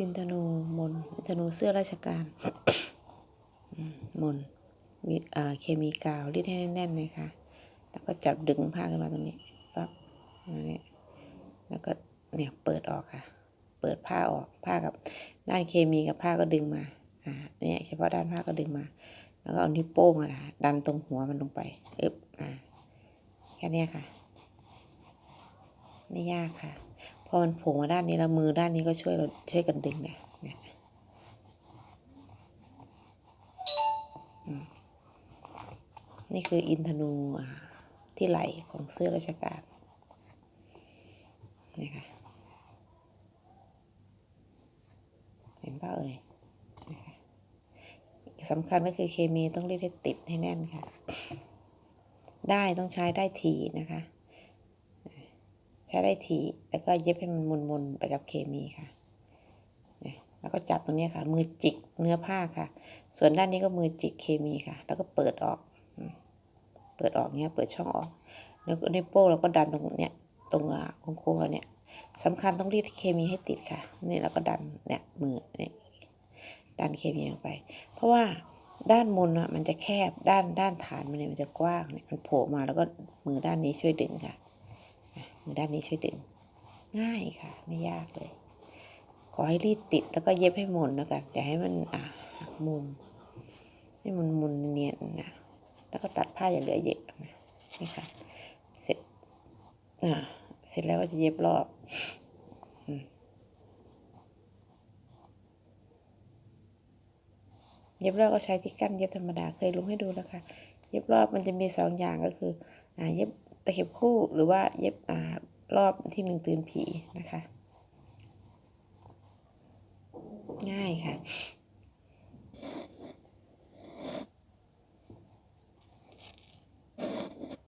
อินทนูมนอินทนูเสื้อราชการมนมีเอ่อเคมีกาวรีดให้แน่นๆเลยค่ะ แล้วก็จับดึงผ้าขึ้นมาตรงนี้ปั๊บอันนี้แล้วก็เนี่ยเปิดออกค่ะ เปิดผ้าออกผ้ากับด้านเคมีกับผ้าก็ดึงมาอ่าเนี่ยเฉพาะด้านผ้าก็ดึงมา แล้วก็เอานิ้วโป้งอะนะดันตรงหัวมันลงไปอึบอ่าแค่นี้ค่ะ ไม่ยากค่ะ อมันโผล่มาด้านนี้แล้วมือด้านนี้ก็ช่วยเราช่วยกันดึงเนี่ยนี่คืออินทนูที่ไหลของเสื้อราชการเนี่ค่ะเห็นป่าเอ่ยนะคะสำคัญก็คือเคมีต้องเรีดให้ติดให้แน่นค่ะ ได้ต้องใช้ได้ทีนะคะ ช้ได้ทีแล้วก็เย็บให้มันมุนๆไปกับเคมีค่ะ แล้วก็จับตรงนี้ค่ะ มือจิกเนื้อผ้าค่ะ ส่วนด้านนี้ก็มือจิกเคมีค่ะ แล้วก็เปิดออก เปิดออกเนี้ย เปิดช่องออก แล้วก็นิ้วโป้เราก็ดันตรงเนี้ย ตรงอ่าโค้งๆเราเนี่ยสำคัญต้องรีดเคมีให้ติดค่ะ นี่เราก็ดันเนี่ยมือเนี่ยดันเคมีออกไป เพราะว่าด้านบนอะมันจะแคบด้านด้านฐานมันเนี่ยมันจะกว้างเนี่ยมันโผล่มาแล้วก็มือด้านนี้ช่วยดึงค่ะ มือด้านนี้ช่วยดึง ง่ายค่ะ ไม่ยากเลย ขอให้รีดติดแล้วก็เย็บให้หมุนแล้วกันอย่าให้มันอะหักมุม ให้มันมุนเนียนนะแล้วก็ตัดผ้าอย่าเหลือเยอะนะนี่ค่ะ เสร็จอ่าเสร็จแล้วก็จะเย็บรอบเย็บรอบก็ใช้ที่กั้นเย็บธรรมดาเคยลงให้ดูแล้วค่ะ เย็บรอบมันจะมีสองอย่างก็คืออ่าเย็บ ตะเข็บคู่หรือว่าเย็บอารอบที่หนึ่งตื่นผีนะคะ ง่ายค่ะ